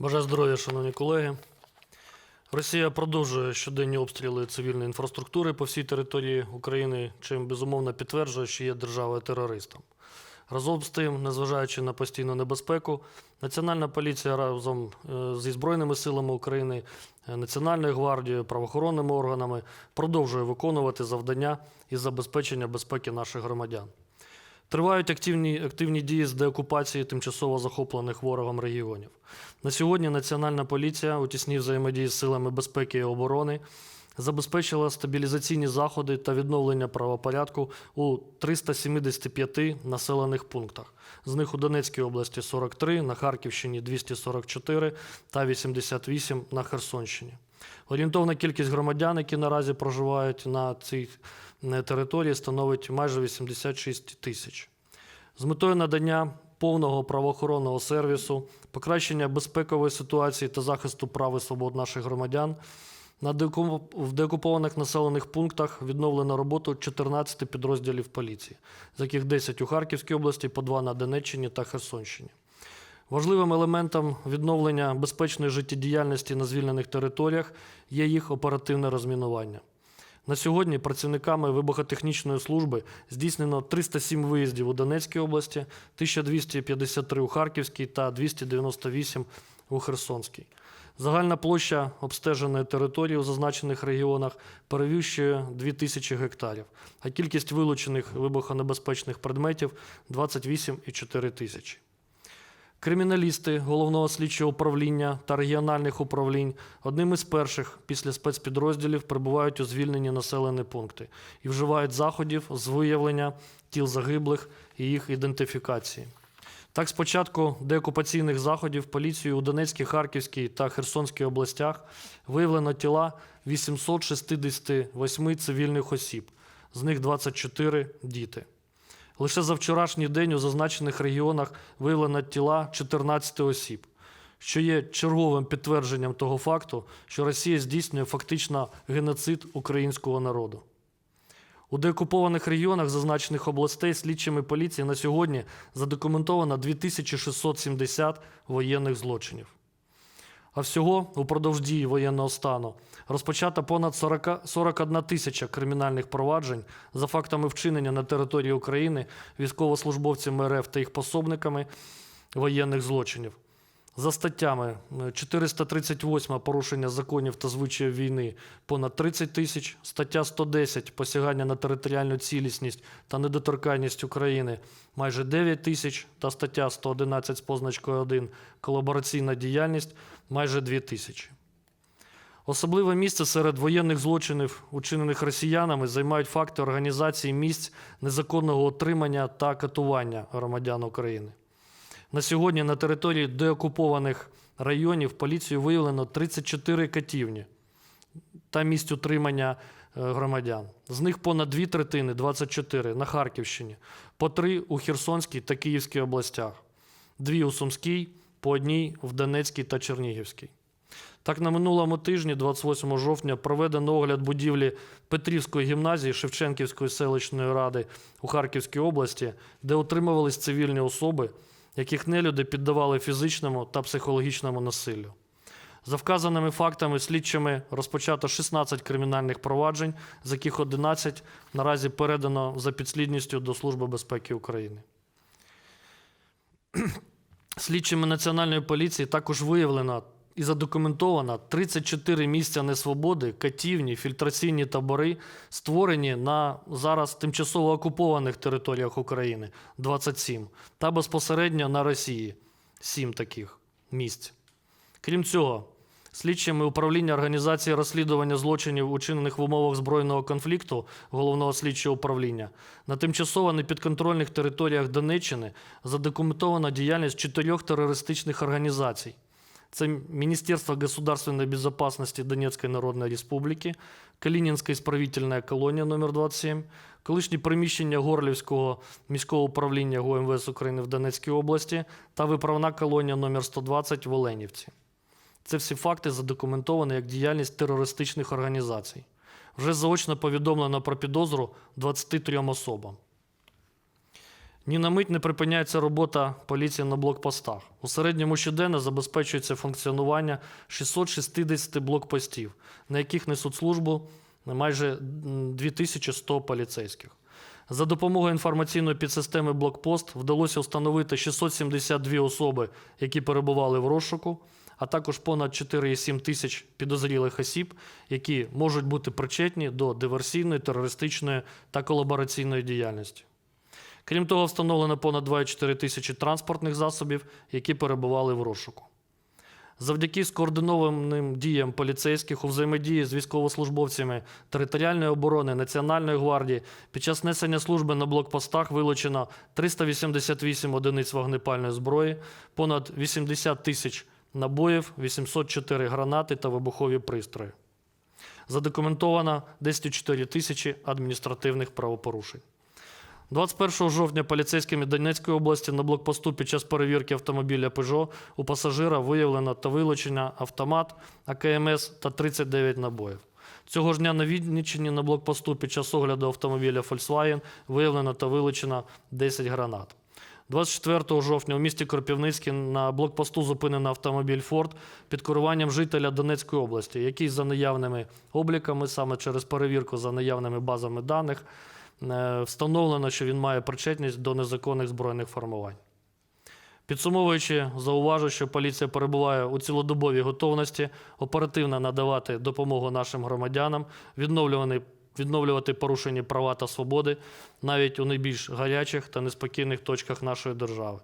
Бажаю здоров'я, шановні колеги. Росія продовжує щоденні обстріли цивільної інфраструктури по всій території України, чим безумовно підтверджує, що є державою терористом. Разом з тим, незважаючи на постійну небезпеку, Національна поліція разом е, зі Збройними силами України, е, Національною гвардією, правоохоронними органами продовжує виконувати завдання із забезпечення безпеки наших громадян. Тривають активні, активні дії з деокупації тимчасово захоплених ворогом регіонів. На сьогодні Національна поліція у тісній взаємодії з силами безпеки і оборони забезпечила стабілізаційні заходи та відновлення правопорядку у 375 населених пунктах. З них у Донецькій області 43, на Харківщині 244 та 88 на Херсонщині. Орієнтовна кількість громадян, які наразі проживають на цій території, становить майже 86 тисяч. З метою надання повного правоохоронного сервісу, покращення безпекової ситуації та захисту прав і свобод наших громадян на в деокупованих населених пунктах відновлено роботу 14 підрозділів поліції, з яких 10 у Харківській області, по 2 на Донеччині та Херсонщині. Важливим елементом відновлення безпечної життєдіяльності на звільнених територіях є їх оперативне розмінування. На сьогодні працівниками вибухотехнічної служби здійснено 307 виїздів у Донецькій області, 1253 у Харківській та 298 у Херсонській. Загальна площа обстеженої території у зазначених регіонах перевищує 2000 гектарів, а кількість вилучених вибухонебезпечних предметів 28,4 тисячі. Криміналісти головного слідчого управління та регіональних управлінь одним із перших після спецпідрозділів прибувають у звільнені населені пункти і вживають заходів з виявлення тіл загиблих і їх ідентифікації. Так, з початку деокупаційних заходів поліцією у Донецькій, Харківській та Херсонській областях виявлено тіла 868 цивільних осіб, з них 24 діти. Лише за вчорашній день у зазначених регіонах виявлено тіла 14 осіб, що є черговим підтвердженням того факту, що Росія здійснює фактично геноцид українського народу. У деокупованих регіонах зазначених областей слідчими поліції на сьогодні задокументовано 2670 воєнних злочинів. А всього упродовж дії воєнного стану розпочато понад 40, 41 тисяча кримінальних проваджень за фактами вчинення на території України військовослужбовцями РФ та їх пособниками воєнних злочинів. За статтями е, 438 порушення законів та звичаїв війни понад 30 тисяч, стаття 110 посягання на територіальну цілісність та недоторканність України майже 9 тисяч та стаття 111 з позначкою 1 колабораційна діяльність майже 2 тисячі. Особливе місце серед воєнних злочинів, учинених росіянами, займають факти організації місць незаконного отримання та катування громадян України. На сьогодні на території деокупованих районів поліцією виявлено 34 катівні та місць утримання е, громадян. З них понад дві третини 24 на Харківщині, по три у Херсонській та Київській областях, дві у Сумській, по одній в Донецькій та Чернігівській. Так, на минулому тижні, 28 жовтня, проведено огляд будівлі Петрівської гімназії Шевченківської селищної ради у Харківській області, де утримувались цивільні особи, яких нелюди піддавали фізичному та психологічному насиллю. За вказаними фактами, слідчими розпочато 16 кримінальних проваджень, з яких 11 наразі передано за підслідністю до Служби безпеки України. Слідчими Національної поліції також виявлено і задокументовано 34 місця несвободи, катівні, фільтраційні табори, створені на зараз тимчасово окупованих територіях України 27, та безпосередньо на Росії 7 таких місць. Крім цього, слідчими управління організації розслідування злочинів, учинених в умовах збройного конфлікту головного слідчого управління, на тимчасово непідконтрольних територіях Донеччини задокументована діяльність чотирьох терористичних організацій. Це Министерство государственной безопасности Донецкой Народной Республики, Калининська исправительная колонія номер 27, колишні приміщення Горлівського міського управління ГУМВС України в Донецькій області та виправна колонія номер 120 в Оленівці. Це всі факти задокументовані як діяльність терористичних організацій. Вже заочно повідомлено про підозру 23 особам. Ні на мить не припиняється робота поліції на блокпостах. У середньому щоденно забезпечується функціонування 660 блокпостів, на яких несуть службу майже м, 2100 поліцейських. За допомогою інформаційної підсистеми Блокпост вдалося встановити 672 особи, які перебували в розшуку, а також понад 4,7 тисяч підозрілих осіб, які можуть бути причетні до диверсійної, терористичної та колабораційної діяльності. Крім того, встановлено понад 2,4 тисячі транспортних засобів, які перебували в розшуку. Завдяки скоординованим діям поліцейських у взаємодії з військовослужбовцями територіальної оборони Національної гвардії під час несення служби на блокпостах вилучено 388 одиниць вогнепальної зброї, понад 80 тисяч набоїв, 804 гранати та вибухові пристрої. Задокументовано 104 тисячі адміністративних правопорушень. 21 жовтня поліцейськими Донецької області на блокпосту під час перевірки автомобіля Peugeot у пасажира виявлено та вилучено автомат АКМС та 39 набоїв. Цього ж дня на Вінниччині на блокпосту під час огляду автомобіля Volkswagen виявлено та вилучено 10 гранат. 24 жовтня у місті Кропівницький на блокпосту зупинено автомобіль Форд під керуванням жителя Донецької області, який за наявними обліками, саме через перевірку за наявними базами даних, встановлено, що він має причетність до незаконних збройних формувань. Підсумовуючи, зауважу, що поліція перебуває у цілодобовій готовності оперативно надавати допомогу нашим громадянам, відновлювати, відновлювати порушені права та свободи навіть у найбільш гарячих та неспокійних точках нашої держави.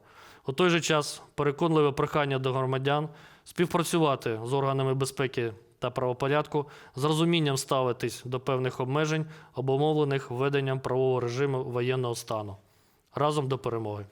У той же час переконливе прохання до громадян співпрацювати з органами безпеки та правопорядку, з розумінням ставитись до певних обмежень, обумовлених введенням правового режиму воєнного стану. Разом до перемоги.